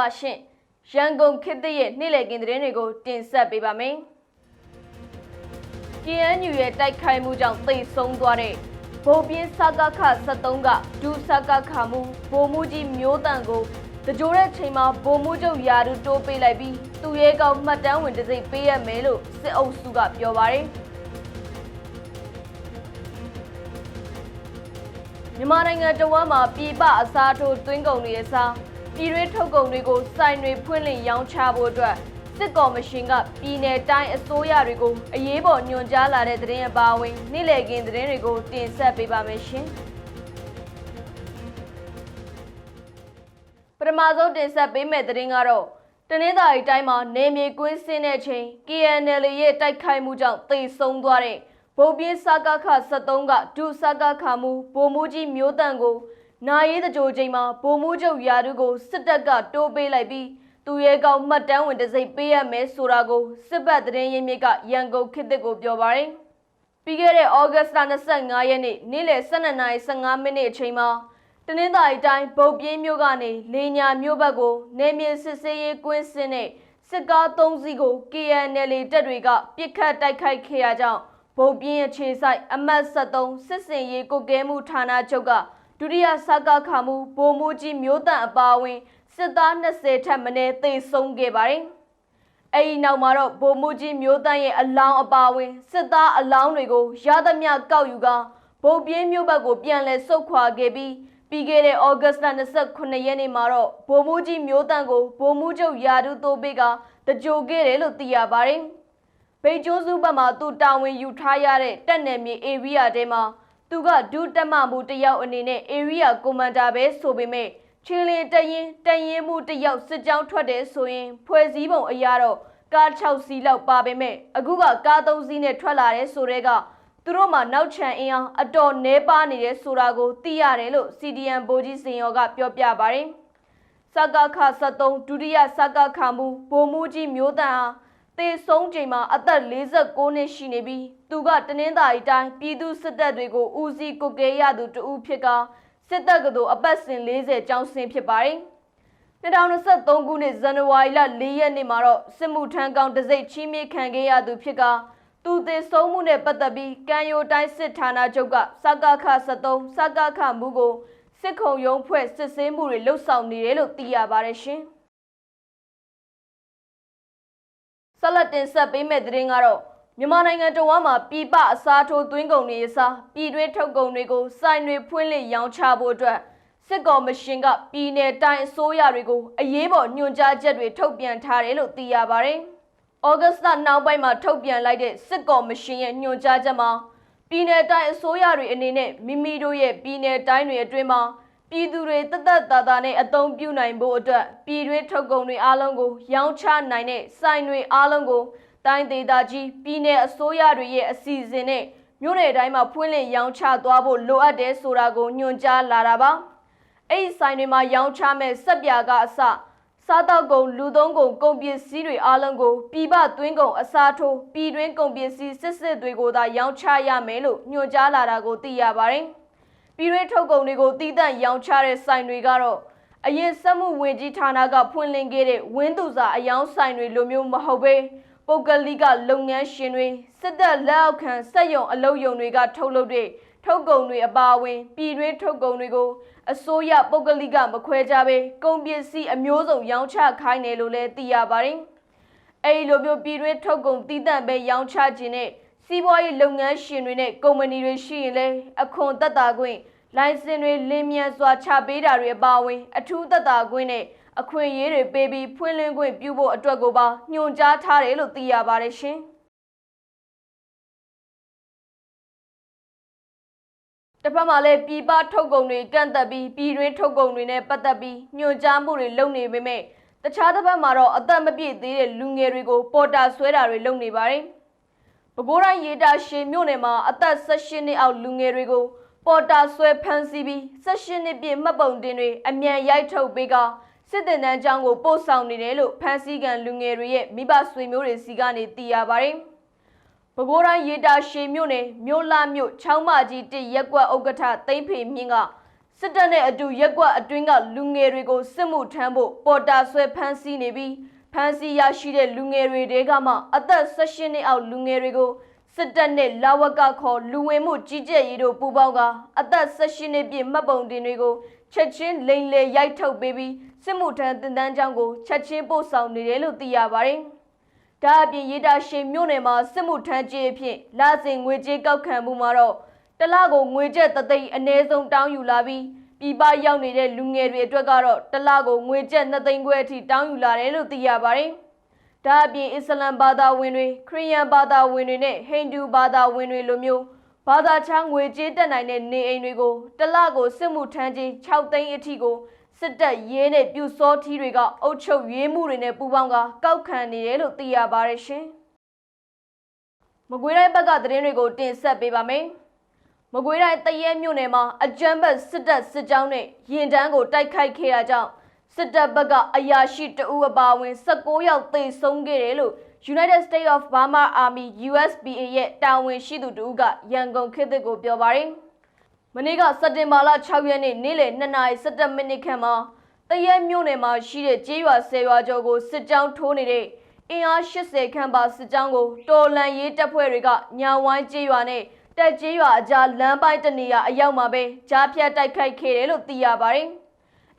ပါရှင်ရန်ကုန်ခေတ်သစ်ရဲ့နေ့လည်ခင်းသတင်းတွေကိုတင်ဆက်ပေးပါမယ် KNU ရဲ့တိုက်ခိုက်မှုကြောင့်သိဆုံးသွားတဲ့ဗိုလ်ပြင်းစကခ73ကဒူစကခမှုဗိုလ်မှုကြီးမျိုးတန်ကိုတကြိုတဲ့ချိန်မှာဗိုလ်မှုချုပ်ယာဒူတိုးပေးလိုက်ပြီးသူရဲကောင်းမှတ်တမ်းဝင်တစ်စိတ်ပေးရမယ်လို့စစ်အုပ်စုကပြောပါတယ်မြန်မာနိုင်ငံတဝမ်းမှာပြည်ပအစားထိုးသွင်းကုန်တွေအစား ပြည်တွင်းထုတ်ကုန်တွေကိုစိုင်တွေဖွင့်လှစ်ရောင်းချဖို့အတွက်စစ်ကော်မရှင်ကပြည်내တိုင်းအစိုးရတွေကိုအရေးပေါ်ညွှန်ကြားလာတဲ့သတင်းအပါအဝင်နေ့လည်ခင်းသတင်းတွေကိုတင်ဆက်ပေးပါမယ်ရှင်ပထမဆုံးတင်ဆက်ပေးမယ့်သတင်းကတော့တနင်္သာရီတိုင်းမှာနေမြေကွင်းစင်းတဲ့ချိန် KNL ရဲ့တိုက်ခိုက်မှုကြောင့်သေဆုံးသွားတဲ့ဗိုလ်ပြင်းစကခ73ကဒုစကခမှုဗိုလ်မှူးကြီးမျိုးတန့်ကို နာရေးတကြိုချိန်မှာဗိုလ်မှူးချုပ်ယာတုကိုစစ်တပ်ကတိုးပေးလိုက်ပြီးသူရဲကောင်းမှတ်တမ်းဝင်တစ်စိတ်ပေးရမယ်ဆိုတာကိုစစ်ပတ်သတင်းရင်းမြစ်ကရန်ကုန်ခေတ်သစ်ကိုပြောပါတယ်။ပြီးခဲ့တဲ့ဩဂတ်စ်လ25ရက်နေ့နေ့လယ်12:15မိနစ်အချိန်မှာတနင်္သာရီတိုင်းဗုတ်ပြင်းမြို့ကနေလေညာမြို့ဘက်ကိုနေမြေစစ်စေးရေးကွင်းစင်းတဲ့စစ်ကား၃စီးကို KNL တပ်တွေကပြစ်ခတ်တိုက်ခိုက်ခဲ့ရကြောင်းဗုတ်ပြင်းအခြေဆိုင်အမှတ်73စစ်စင်ရေးကုကဲမှုဌာနချုပ်က ဒုတိယစကားခမှုဗိုလ်မှူးကြီးမျိုးတန့်အပါအဝင်စစ်သား20ထက်မနည်းသေဆုံးခဲ့ပါတယ်။အဲဒီနောက်မှာတော့ဗိုလ်မှူးကြီးမျိုးတန့်ရဲ့အလောင်းအပါအဝင်စစ်သားအလောင်းတွေကိုရသမျှကောက်ယူကဗုတ်ပြင်းမျိုးဘက်ကိုပြန်လည်ဆုတ်ခွာခဲ့ပြီးပြီးခဲ့တဲ့ဩဂတ်စ်လ29ရက်နေ့မှာတော့ဗိုလ်မှူးကြီးမျိုးတန့်ကိုဗိုလ်မှူးချုပ်ယာဒူတိုးပေးကတကြိုခဲ့တယ်လို့သိရပါတယ်။ဗိတ်ကျွန်းစုဘက်မှာသူတာဝန်ယူထားရတဲ့တက်နယ်မြေအေရီးယာတဲမှာ သူကဒုတက်မမှုတယောက်အနေနဲ့အေရီးယာကွန်မန်ဒါပဲဆိုပေမဲ့ချင်းလင်းတရင်တရင်မှုတယောက်စစ်ကြောင်းထွက်တယ်ဆိုရင် ဖွဲ့စည်းပုံအရာတော့ကား6စီးလောက်ပါပေမဲ့အခုကကား3စီးနဲ့ထွက်လာတဲ့ဆိုတဲ့ကသူတို့မှနောက်ချန်အင်အားအတော်နှဲပါနေတယ်ဆိုတာကိုသိရတယ်လို့ CDN ဗိုလ်ကြီးစင်ရောကပြောပြပါတယ်။စကခ73ဒုတိယစကခမှုဗိုလ်မှူးကြီးမျိုးတန်ဟာ သေဆုံးချိန်မှာအသက်46နှစ်ရှိနေပြီးသူကတနင်္သာရီတိုင်းပြည်သူစစ်တပ်တွေကိုဦးစီးကုတ်ကဲရသူတဦးဖြစ်ကစစ်တပ်ကတို့အပတ်စဉ်40ကျောင်းဆင်းဖြစ်ပါတယ်။2023ခုနှစ်ဇန်နဝါရီလ4ရက်နေ့မှာတော့စစ်မှုထမ်းကောင်တစိ့ချီးမြှင့်ခံခဲ့ရသူဖြစ်ကသူသေဆုံးမှုနဲ့ပတ်သက်ပြီးကံယိုတိုင်းစစ်ဌာနချုပ်ကစကခ73စကခမှုကိုစစ်ခုံရုံးဖွဲ့စစ်ဆေးမှုတွေလှုပ်ဆောင်နေတယ်လို့သိရပါတယ်ရှင်။ ဆက်လက်တင်ဆက်ပေးမယ့်သတင်းကတော့မြန်မာနိုင်ငံတော်ဝမ်းမှာပြည်ပအစားထိုးသွင်းကုန်တွေအစားပြည်တွင်းထုတ်ကုန်တွေကိုစိုင်တွေဖွင့်လှစ်ရောင်းချဖို့အတွက်စစ်ကော်မရှင်ကပြည်내တိုင်းအစိုးရတွေကိုအရေးပေါ်ညွှန်ကြားချက်တွေထုတ်ပြန်ထားတယ်လို့သိရပါတယ်။ဩဂတ်စ်လနောက်ပိုင်းမှာထုတ်ပြန်လိုက်တဲ့စစ်ကော်မရှင်ရဲ့ညွှန်ကြားချက်မှာပြည်내တိုင်းအစိုးရတွေအနေနဲ့မိမိတို့ရဲ့ပြည်내တိုင်းတွေအတွင်းမှာ ပြည်သူတွေတသက်တာတာနဲ့အသုံးပြုနိုင်ဖို့အတွက်ပြည်တွင်းထုတ်ကုန်တွေအားလုံးကိုရောင်းချနိုင်တဲ့စိုင်တွေအားလုံးကိုတိုင်းဒေသကြီးပြည်내အစိုးရတွေရဲ့အစီအစဉ်နဲ့မြို့နယ်တိုင်းမှာဖွင့်လှစ်ရောင်းချသွားဖို့လိုအပ်တယ်ဆိုတာကိုညွှန်ကြားလာတာပါအဲ့ဒီဆိုင်တွေမှာရောင်းချမဲ့စက်ပြာကအစစားတောက်ကုန်လူသုံးကုန်ကုန်ပစ္စည်းတွေအားလုံးကိုပြည်ပသွင်းကုန်အစားထိုးပြည်တွင်းကုန်ပစ္စည်းစစ်စစ်တွေကိုသာရောင်းချရမယ်လို့ညွှန်ကြားလာတာကိုသိရပါတယ် ပြည်တွင်းထုတ်ကုန်တွေကိုတည်တံ့ရောင်းချတဲ့ဆိုင်တွေကတော့အရင်စက်မှုဝင်ကြီးဌာနကဖွင့်လှစ်ခဲ့တဲ့ဝင်းသူစာအယောင်းဆိုင်တွေလိုမျိုးမဟုတ်ဘဲပုဂ္ဂလိကလုပ်ငန်းရှင်တွေစစ်တပ်လက်အောက်ခံစက်ရုံအလုပ်ရုံတွေကထုတ်လုပ်တဲ့ထုတ်ကုန်တွေအပါအဝင် ပြည်တွင်းထုတ်ကုန်တွေကိုအစိုးရပုဂ္ဂလိကမခွဲခြားဘဲကုန်ပစ္စည်းအမျိုးစုံရောင်းချခိုင်းတယ်လို့လည်းသိရပါတယ်။အဲဒီလိုမျိုးပြည်တွင်းထုတ်ကုန်တည်တံ့ပဲရောင်းချခြင်းနဲ့စီးပွားရေးလုပ်ငန်းရှင်တွေနဲ့ကုမ္ပဏီတွေရှိရင်လည်းအခွန်သက်သာခွင့် လိုင်စင်တွေလင်းမြန်စွာချပေးတာတွေအပါအဝင် အထူးသက်သာခွင့်နဲ့အခွင့်အရေးတွေပေးပြီးဖွင့်လှစ်ခွင့်ပြုဖို့အတွက်ကိုပါညွှန်ကြားထားတယ်လို့သိရပါတယ်ရှင်။တစ်ဖက်မှာလည်းပြည်ပထုတ်ကုန်တွေကန့်သက်ပြီးပြည်တွင်းထုတ်ကုန်တွေနဲ့ပတ်သက်ပြီးညွှန်ကြားမှုတွေလုပ်နေပေမဲ့တခြားတစ်ဖက်မှာတော့အသက်မပြည့်သေးတဲ့လူငယ်တွေကိုပေါ်တာဆွဲတာတွေလုပ်နေပါတယ်။ပဲခူးတိုင်းရေတာရှည်မြို့နယ်မှာအသက်16နှစ်အောက်လူငယ်တွေကို ပေါ်တာဆွဲဖမ်းဆီးပြီး16နှစ်ပြည့်မှတ်ပုံတင်တွေအမြန်ရိုက်ထုတ်ပေးကစစ်တင်တန်းကျောင်းကိုပို့ဆောင်နေတယ်လို့ဖမ်းဆီးခံလူငယ်တွေရဲ့မိဘဆွေမျိုးတွေစီကနေသိရပါတယ်။ပဲခူးတိုင်းရေတာရှည်မြို့နယ်မြို့လာမြို့ချောင်းမကြီးတစ်ရက်ကွက်ဥက္ကဋ္ဌသိမ့်ဖေမြင့်ကစစစ်တပ်နဲ့အတူရက်ကွက်အတွင်းကလူငယ်တွေကိုစစ်မှုထမ်းဖို့ပေါ်တာဆွဲဖမ်းဆီးနေပြီးဖမ်းဆီးရရှိတဲ့လူငယ်တွေတဲကမှအသက်16နှစ်အောက်လူငယ်တွေကို စစ်တပ်နဲ့လာဝကခေါ်လူဝင်မှုကြီးကြပ်ရေးတို့ပူးပေါင်းကအသက်16နှစ်ပြည့်မှတ်ပုံတင်တွေကိုချက်ချင်းလိန်လေရိုက်ထုတ်ပေးပြီးစစ်မှုထမ်းတင်တန်းကြောင်းကိုချက်ချင်းပို့ဆောင်နေတယ်လို့သိရပါတယ်။ဒါအပြင်ရေတာရှိန်မြို့နယ်မှာစစ်မှုထမ်းကြေးအဖြစ်လစဉ်ငွေကြေးကောက်ခံမှုမှာတော့တစ်လကိုငွေကျပ်တစ်သိန်းအနည်းဆုံးတောင်းယူလာပြီးပြည်ပရောက်နေတဲ့လူငယ်တွေအတွက်ကတော့တစ်လကိုငွေကျပ်2သိန်းခွဲအထိတောင်းယူလာတယ်လို့သိရပါတယ်။ ဒါအပြင်အစ္စလမ်ဘာသာဝင်တွေခရစ်ယာန်ဘာသာဝင်တွေနဲ့ဟိန္ဒူဘာသာဝင်တွေလိုမျိုးဘာသာခြားငွေကြေးတက်နိုင်တဲ့နေအိမ်တွေကိုတစ်လကိုစစ်မှုထမ်းကြေး6သိန်းအထိကိုစစ်တပ်ရေးနဲ့ပြူစောထီးတွေကအုပ်ချုပ်ရေးမှုတွေနဲ့ပူးပေါင်းကကောက်ခံနေတယ်လို့သိရပါတယ်ရှင်။မကွေးတိုင်းဘက်ကသတင်းတွေကိုတင်ဆက်ပေးပါမယ်။မကွေးတိုင်းတရဲမြို့နယ်မှာအကြမ်းဖက်စစ်တပ်စစ်ကြောင်းနဲ့ရင်တန်းကိုတိုက်ခိုက်ခဲ့တာကြောင့် စစ်တပ်ဘက်ကအရာရှိတအူအပါအဝင်16ယောက်သေဆုံးခဲ့တယ်လို့ United States of Burma Army USBA ရဲ့တာဝန်ရှိသူတဦးကရန်ကုန်ခေတ်သစ်ကိုပြောပါတယ်။မနေ့ကစက်တင်ဘာလ6ရက်နေ့နေ့လယ်2:17မိနစ်ခန့်မှာတရဲမြို့နယ်မှာရှိတဲ့ကျေးရွာ10ရွာကျော်ကိုစစ်ကြောင်းထိုးနေတဲ့အင်အား80ခန့်ပါစစ်ကြောင်းကိုတော်လန်ရေးတပ်ဖွဲ့တွေကညာဝိုင်းကျေးရွာနဲ့တက်ကျေးရွာအကြားလမ်းပိုင်းတနေရာအရောက်မှာပဲကြားဖြတ်တိုက်ခိုက်ခဲ့တယ်လို့သိရပါတယ်။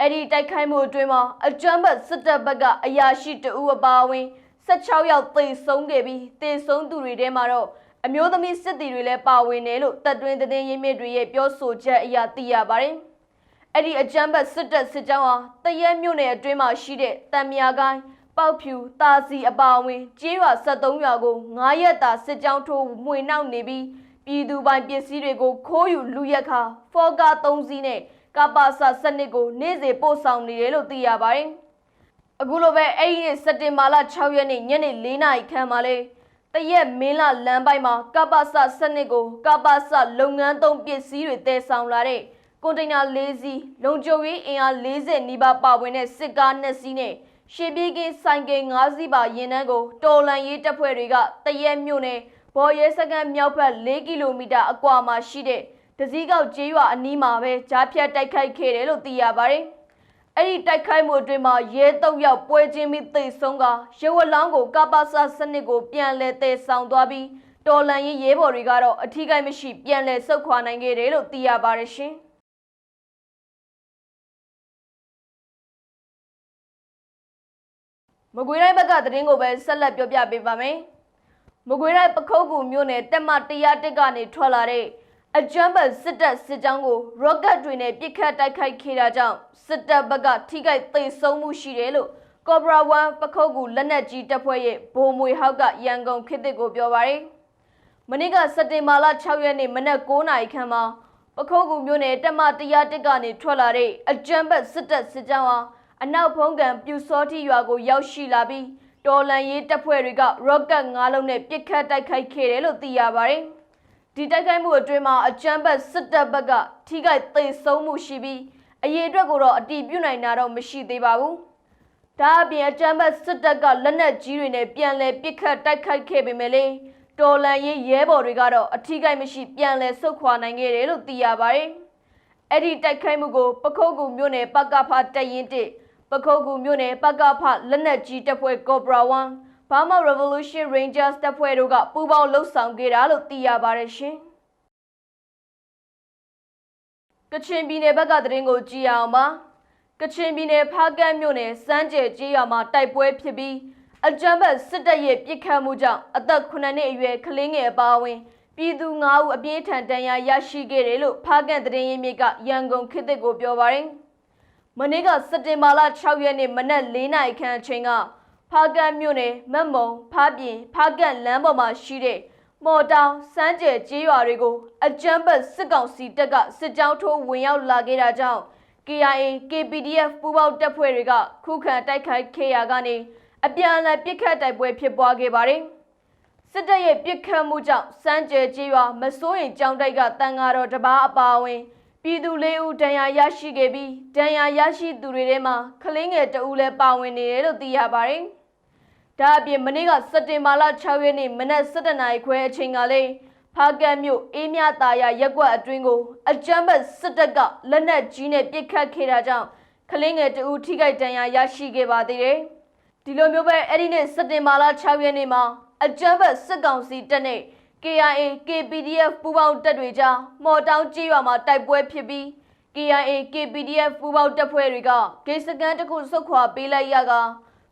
အဲ့ဒီတိုက်ခိုက်မှုအတွင်းမှာအကြမ်းဖက်စစ်တပ်ဘက်ကအရာရှိတအူအပါအဝင်16ယောက်သေဆုံးခဲ့ပြီးသေဆုံးသူတွေထဲမှာတော့အမျိုးသမီးစစ်သည်တွေလည်းပါဝင်တယ်လို့တပ်တွင်းသတင်းရင်းမြစ်တွေရဲ့ပြောဆိုချက်အရသိရပါတယ်။အဲ့ဒီအကြမ်းဖက်စစ်တပ်စစ်ကြောင်းဟာတရဲမြို့နယ်အတွင်းမှာရှိတဲ့တံမြာကိုင်းပေါက်ဖြူတာစီအပါအဝင်ကျေးရွာ73ရွာကို9ရက်တာစစ်ကြောင်းထိုးမှွေနှောက်နေပြီးပြည်သူပိုင်ပစ္စည်းတွေကိုခိုးယူလူရက်ခါဖောကာ3စီးနဲ့ ကပ္ပစစနစ်ကိုနေ့စဉ်ပို့ဆောင်နေတယ်လို့သိရပါတယ်။အခုလိုပဲအဲ့ဒီနေ့စက်တင်ဘာလ6ရက်နေ့ညနေ4နာရီခန့်မှာလေတရက်မင်းလာလမ်းပိုင်းမှာကပ္ပစစနစ်ကိုကပ္ပစလုပ်ငန်းသုံးပစ္စည်းတွေတည်ဆောင်လာတဲ့ကွန်တိန်နာ၄စီးလုံခြုံရေးအင်အား40နီးပါးပါဝင်တဲ့စစ်ကား2စီးနဲ့ရှေပြေးကင်းဆိုင်ကယ်5စီးပါရင်နှန်းကိုတော်လန်ရေးတပ်ဖွဲ့တွေကတရက်မြို့နယ်ဘော်ရဲစကန်မြောက်ဘက်4ကီလိုမီတာအကွာမှာရှိတဲ့ ဒစည်းကောက်ကျေးရွာအနီးမှာပဲကြားဖြတ်တိုက်ခိုက်ခဲ့တယ်လို့သိရပါတယ်။အဲ့ဒီတိုက်ခိုက်မှုအတွင်းမှာရဲတုပ်ရောက်ပွဲချင်းပြီးသိဆုံးကရဲဝလောင်းကိုကပ္ပစစနစ်ကိုပြန်လည်တည်ဆောင်သွားပြီးတော်လန်ရေးရဲဘော်တွေကတော့အထီးကိမရှိပြန်လည်ဆုတ်ခွာနိုင်ခဲ့တယ်လို့သိရပါတယ်ရှင်။မကွေးတိုင်းဘက်ကသတင်းကိုပဲဆက်လက်ပြောပြပေးပါမယ်။မကွေးတိုင်းပခုတ်ကူမြို့နယ်တက်မတရားတက်ကနေထွက်လာတဲ့ အကြမ်းဖက်စစ်တပ်စစ်ကြောင်းကိုရော့ကတ်တွေနဲ့ပစ်ခတ်တိုက်ခိုက်ခဲ့တာကြောင့်စစ်တပ်ဘက်ကထိခိုက်သိမ်းဆုံးမှုရှိတယ်လို့ကော်ဘရာ1ပခုတ်ကူလက်နက်ကြီးတပ်ဖွဲ့ရဲ့ဗိုလ်မွေဟောက်ကရန်ကုန်ခေတ်သစ်ကိုပြောပါရယ်။မနေ့ကစက်တင်ဘာလ6ရက်နေ့မနက်9:00နာရီခန့်မှာပခုတ်ကူမြို့နယ်တက်မတရားတက်ကနေထွက်လာတဲ့အကြမ်းဖက်စစ်တပ်စစ်ကြောင်းဟာအနောက်ဖုံးကံပြူစောတိရွာကိုရောက်ရှိလာပြီးတော်လန်ရေးတပ်ဖွဲ့တွေကရော့ကတ်၅လုံးနဲ့ပစ်ခတ်တိုက်ခိုက်ခဲ့တယ်လို့သိရပါတယ်။ ဒီတိုက်ခိုက်မှုအတွင်းမှာအကြမ်းဖက်စစ်တပ်ဘက်ကထိခိုက်သိမ်းဆုံးမှုရှိပြီးအရေးအတွက်ကိုတော့အတိပြုနိုင်တာတော့မရှိသေးပါဘူး။ဒါအပြင်အကြမ်းဖက်စစ်တပ်ကလက်နက်ကြီးတွေနဲ့ပြန်လည်ပစ်ခတ်တိုက်ခိုက်ခဲ့ပေမဲ့လည်းတော်လန်ရေးရဲဘော်တွေကတော့အထီးကိမရှိပြန်လည်ဆုတ်ခွာနိုင်ခဲ့တယ်လို့သိရပါတယ်။အဲ့ဒီတိုက်ခိုက်မှုကိုပခုတ်ကူမြို့နယ်ပကဖတပ်ရင်တစ်ပခုတ်ကူမြို့နယ်ပကဖလက်နက်ကြီးတပ်ဖွဲ့ကော်ဘရာ1 Burma Revolution Rangers တပ်ဖွဲ့တို့ကပူးပေါင်းလှုပ်ဆောင်ခဲ့တာလို့သိရပါတယ်ရှင်။ကချင်ပြည်နယ်ဘက်ကသတင်းကိုကြည့်ရအောင်ပါ။ကချင်ပြည်နယ်ဖားကန့်မြို့နယ်စမ်းကျဲကျေးရွာမှာတိုက်ပွဲဖြစ်ပြီးအကြမ်းဖက်စစ်တပ်ရဲ့ပစ်ခတ်မှုကြောင့်အသက်9နှစ်အရွယ်ကလေးငယ်အပါအဝင်ပြည်သူ9ဦးအပြင်းထန်ဒဏ်ရာရရှိခဲ့တယ်လို့ဖားကန့်သတင်းရင်းမြစ်ကရန်ကုန်ခေတ်သစ်ကိုပြောပါတယ်။မနေ့ကစက်တင်ဘာလ6ရက်နေ့မနက်4နာရီခန့်အချိန်က ဖားကန့်မြို့နယ်မက်မုံဖားပြင်ဖားကန့်လမ်းပေါ်မှာရှိတဲ့မော်တောင်စမ်းကျဲကျေးရွာတွေကိုအကြမ်းဖက်စစ်ကောင်စီတပ်ကစစ်ကြောင်းထိုးဝင်ရောက်လာခဲ့တာကြောင့် KIA KPDF ပူးပေါင်းတပ်ဖွဲ့တွေကခုခံတိုက်ခိုက်ခဲ့ရာကနေအပြန်အလှန်ပစ်ခတ်တိုက်ပွဲဖြစ်ပွားခဲ့ပါတယ်။စစ်တပ်ရဲ့ပစ်ခတ်မှုကြောင့်စမ်းကြဲကျေးရွာမစိုးရင်ကြောင်းတိုက်ကတန်ဃာတော်တစ်ပါးအပါအဝင်ပြည်သူလေးဦးဒဏ်ရာရရှိခဲ့ပြီးဒဏ်ရာရရှိသူတွေထဲမှာကလေးငယ်တဦးလည်းပါဝင်နေတယ်လို့သိရပါတယ်။ ဒါအပြင်မနေ့ကစက်တင်ဘာလ6ရက်နေ့မနက်7:00နာရီခွဲအချိန်ကလေးဖဖားကန်မြို့အေးမြတာယာရက်ကွက်အတွင်းကိုအကြမ်းဖက်စစ်တပ်ကလက်နက်ကြီးနဲ့ပစ်ခတ်ခဲ့တာကြောင့်ကလင်းငယ်တဦးထိခိုက်ဒဏ်ရာရရှိခဲ့ပါသေးတယ်။ဒီလိုမျိုးပဲအဲ့ဒီနေ့စက်တင်ဘာလ6ရက်နေ့မှာအကြမ်းဖက်စစ်ကောင်စီတပ်နဲ့ KIA KPDF ပူးပေါင်းတပ်တွေကြားမော်တောင်းကြီးရွာမှာတိုက်ပွဲဖြစ်ပြီး KIA KPDF ပူးပေါင်းတပ်ဖွဲ့တွေကဂိတ်စကန်တစ်ခုဆုတ်ခွာပေးလိုက်ရက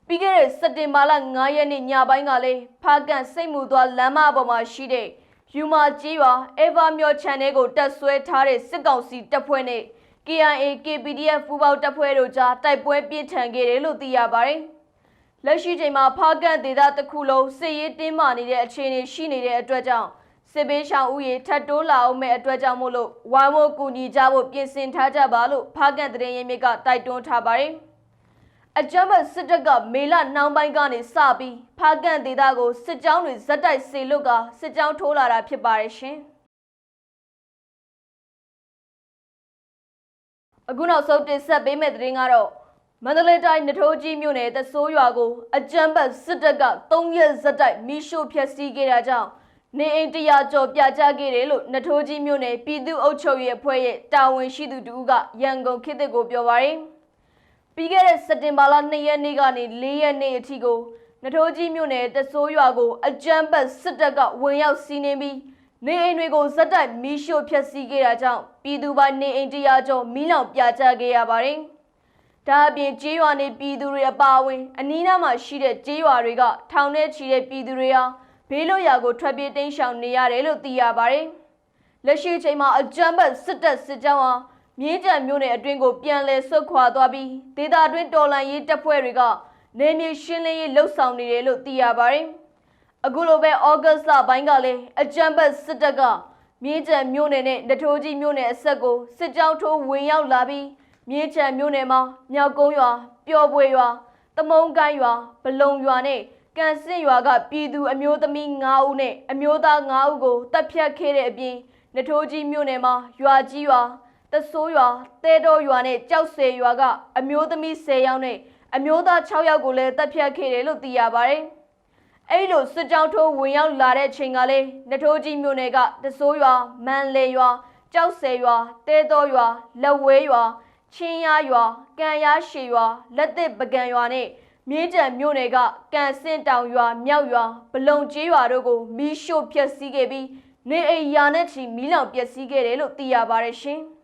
ပြီးခဲ့တဲ့စက်တင်ဘာလ9ရက်နေ့ညပိုင်းကလေးဖားကန်စိတ်မှုသွားလမ်းမပေါ်မှာရှိတဲ့ယူမာကြီးရွာ Ever မြော် channel ကိုတက်ဆွဲထားတဲ့စစ်ကောင်စီတပ်ဖွဲ့နဲ့ KIA KPDF ပူးပေါင်းတပ်ဖွဲ့တို့ကြားတိုက်ပွဲပြင်းထန်ခဲ့တယ်လို့သိရပါတယ်။လက်ရှိချိန်မှာဖားကန်ဒေသတစ်ခုလုံးစစ်ရေးတင်းမာနေတဲ့အခြေအနေရှိနေတဲ့အတွက်ကြောင့်စစ်ဘေးရှောင်ဦးရေထပ်တိုးလာအောင်မဲ့အတွက်ကြောင့်မို့လို့ဝိုင်းဝန်းကူညီကြဖို့ပြင်ဆင်ထားကြပါလို့ဖားကန်သတင်းရင်းမြစ်ကတိုက်တွန်းထားပါတယ်။ အကြမ်းဖက်စစ်တပ်ကမေလနှောင်းပိုင်းကနေစပြီးဖားကန်ဒေသကိုစစ်ကြောင်းတွေဇက်တိုက်စေလွတ်ကစစ်ကြောင်းထိုးလာတာဖြစ်ပါတယ်ရှင်။အခုနောက်ဆုံးတင်ဆက်ပေးမယ့်သတင်းကတော့မန္တလေးတိုင်းနထိုးကြီးမြို့နယ်သဆိုးရွာကိုအကြမ်းဖက်စစ်တပ်က3ရက်ဇက်တိုက်မိရှို့ဖျက်ဆီးခဲ့တာကြောင့်နေအိမ်တရာကျော်ပြကြခဲ့တယ်လို့နထိုးကြီးမြို့နယ်ပြည်သူ့အုပ်ချုပ်ရေးအဖွဲ့ရဲ့တာဝန်ရှိသူတူကရန်ကုန်ခေတ်သစ်ကိုပြောပါရယ် ပြီးခဲ့တဲ့စက်တင်ဘာလ2ရက်နေ့ကနေ4ရက်နေ့အထိကိုနထိုးကြီးမြို့နယ်သဆိုးရွာကိုအကြမ်းဖက်စစ်တပ်ကဝင်ရောက်စီးနင်းပြီးနေအိမ်တွေကိုဇက်တိုက်မီးရှို့ဖျက်ဆီးခဲ့တာကြောင့်ပြည်သူပိုင်နေအိမ်တရာကျော်မီးလောင်ပြကြခဲ့ရပါတယ်။ဒါအပြင်ကြေးရွာနေပြည်သူတွေအပါအဝင်အနီးနားမှာရှိတဲ့ကြေးရွာတွေကထောင်ထဲချီတဲ့ပြည်သူတွေဟာဘေးလွတ်ရာကိုထွက်ပြေးတိမ်းရှောင်နေရတယ်လို့သိရပါတယ်။လက်ရှိအချိန်မှာအကြမ်းဖက်စစ်တပ်စစ်ကြောင်းဟာ မြင်းကြံမြို့နယ်အတွင်းကိုပြန်လည်ဆွတ်ခွာသွားပြီးဒေသအတွင်းတော်လှန်ရေးတပ်ဖွဲ့တွေကနေမြေရှင်းလင်းရေးလှုပ်ဆောင်နေတယ်လို့သိရပါတယ်။အခုလိုပဲဩဂတ်စ်လပိုင်းကလည်းအကြံပတ်စစ်တပ်ကမြင်းချံမြို့နယ်နဲ့နထိုးကြီးမြို့နယ်အဆက်ကိုစစ်ကြောင်းထိုးဝင်ရောက်လာပြီးမြင်းချံမြို့နယ်မှာမြောက်ကုန်းရွာပျော်ပွေရွာတမုံကိုင်းရွာဘလုံရွာနဲ့ကန်စင်ရွာကပြည်သူအမျိုးသမီး9ဦးနဲ့အမျိုးသား9ဦးကိုတပ်ဖြတ်ခဲ့တဲ့အပြင်နထိုးကြီးမြို့နယ်မှာရွာကြီးရွာ တဆိုးရွာတဲတော်ရွာနဲ့ကြောက်ဆယ်ရွာကအမျိုးသမီး10ယောက်နဲ့အမျိုးသား6ယောက်ကိုလည်းတပ်ဖြတ်ခဲ့တယ်လို့သိရပါတယ်။အဲ့လိုစစ်ကြောင်းထိုးဝင်ရောက်လာတဲ့ချိန်ကလေးနထိုးကြီးမြို့နယ်ကတဆိုးရွာမန်လေရွာကြောက်ဆယ်ရွာတဲတော်ရွာလက်ဝဲရွာချင်းရရွာကံရရှည်ရွာလက်သစ်ပကံရွာနဲ့မြင်းကြံမြို့နယ်ကကန်စင့်တောင်ရွာမြောက်ရွာဘလုံကျေးရွာတို့ကိုမီးရှို့ဖျက်ဆီးခဲ့ပြီးနေအိမ်ယာနဲ့ချီမီးလောင်ပျက်စီးခဲ့တယ်လို့သိရပါတယ်ရှင်။